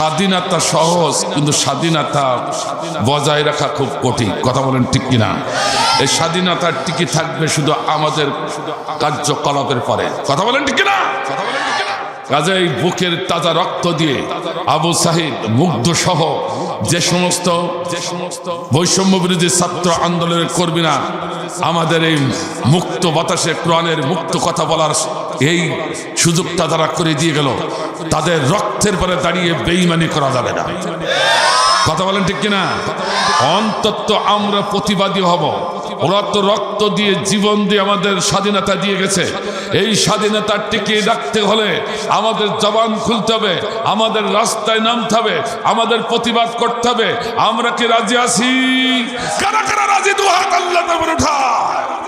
স্বাধীনতা সহজ, কিন্তু স্বাধীনতা বজায় রাখা খুব কঠিন। কথা বলেন ঠিক কিনা? এই স্বাধীনতা টিকে থাকবে শুধু আমাদের কার্যকলাপের পরে। কথা বলেন ঠিক কিনা? কাজেই বুকের তাজা রক্ত দিয়ে আবু সাহিদ মুগ্ধ সহ যে সমস্ত যে সমস্ত বৈষম্য বিরোধী ছাত্র আন্দোলনের কর্মীরা আমাদের এই মুক্ত বাতাসে কোরআনের মুক্ত কথা বলার এই সুযোগটা তারা করে দিয়ে গেল। তাদের রক্তের পরে দাঁড়িয়ে বেইমানি করা যাবে না। কথা বলেন ঠিক কিনা? অন্তত আমরা প্রতিবাদী হব। ওরা তো রক্ত দিয়ে জীবন দিয়ে আমাদের স্বাধীনতা দিয়ে গেছে। এই স্বাধীনতা টিকিয়ে রাখতে হলে আমাদের জবান খুলতে হবে, আমাদের রাস্তায় নামতে হবে, আমাদের প্রতিবাদ করতে হবে। আমরা কি রাজি আছি? কারা কারা রাজি? দু হাত আল্লাহ উঠায়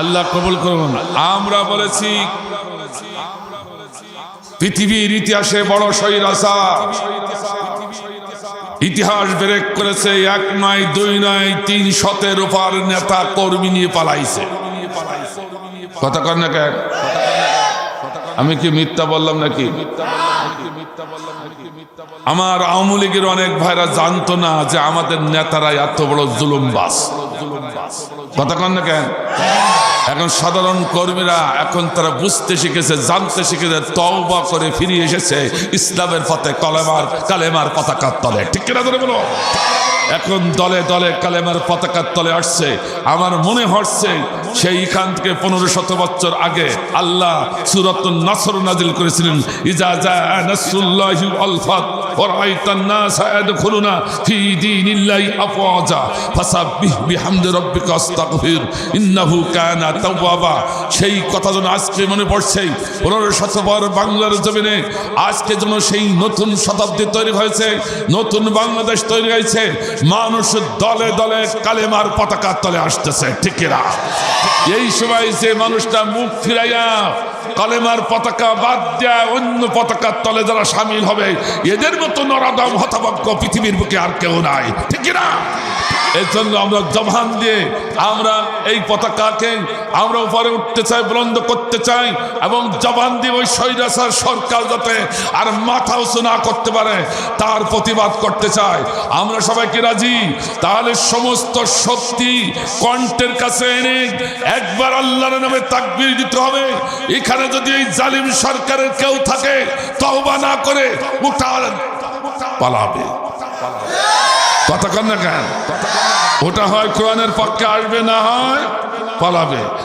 আল্লাহ কবুল করুন। আমরা বলেছি, পৃথিবীর ইতিহাসে বড় সৈরাসা ইতিহাস ব্রেক করেছে, এক নয় দুই নয় তিন শতের উপর নেতা কর্মী নিয়ে পালাইছে। কথা কর না কেন? আমি কি মিথ্যা বললাম নাকি? আমার আওয়ামী লীগের অনেক ভাইরা জানতো না যে আমাদের নেতারা এত বড় জুলুমবাস কথা কন না কেন? এখন সাধারণ কর্মীরা এখন তারা বুঝতে শিখেছে, জানতে শিখেছে, তওবা করে ফিরে এসেছে। ইসলামের পথে কলেমার, কালেমার পতাকার তলে। ঠিক কিনা ধরে বলো? এখন দলে দলে কালেমার পতাকার তলে আসছে। আমার মনে হচ্ছে সেইখান থেকে পনেরো শত বছর আগে আল্লাহ সুরত নাসর নাজিল করেছিলেন। ইজা নাসরুল্লাহি ওয়াল সেই কথা যেন আজকে মনে পড়ছে, পনেরো শতবার বাংলার জমিনে আজকে যেন সেই নতুন শতাব্দী তৈরি হয়েছে, নতুন বাংলাদেশ তৈরি হয়েছে, মানুষ দলে দলে কালেমার পতাকার তলে আসতেছে ঠিকেরা এই সময় যে মানুষটা মুখ ফিরাইয়া কালেমার পতাকা বাদ দেয় অন্য পতাকার তলে যারা সামিল হবে, এদের মতো নরাদম হতভাগ্য পৃথিবীর বুকে আর কেউ নাই। ঠিক না এর জন্য আমরা জবান দিয়ে আমরা এই পতাকাকে আমরা উপরে উঠতে চাই, বুলন্দ করতে চাই এবং জবান দিয়ে ওই স্বৈরাচার সরকার যাতে আর মাথা উঁচু না করতে পারে, তার প্রতিবাদ করতে চাই। আমরা সবাইকে রাজি? তাহলে সমস্ত শক্তি কণ্ঠের কাছে এনে একবার আল্লাহর নামে তাকবির দিতে হবে। এখানে যদি এই জালিম সরকারের কেউ থাকে, তওবা না করে উঠা পালাবে। কথা কন না কেন? ওটা হয় কোরআনের পক্ষে আসবে না হয় পালাবে।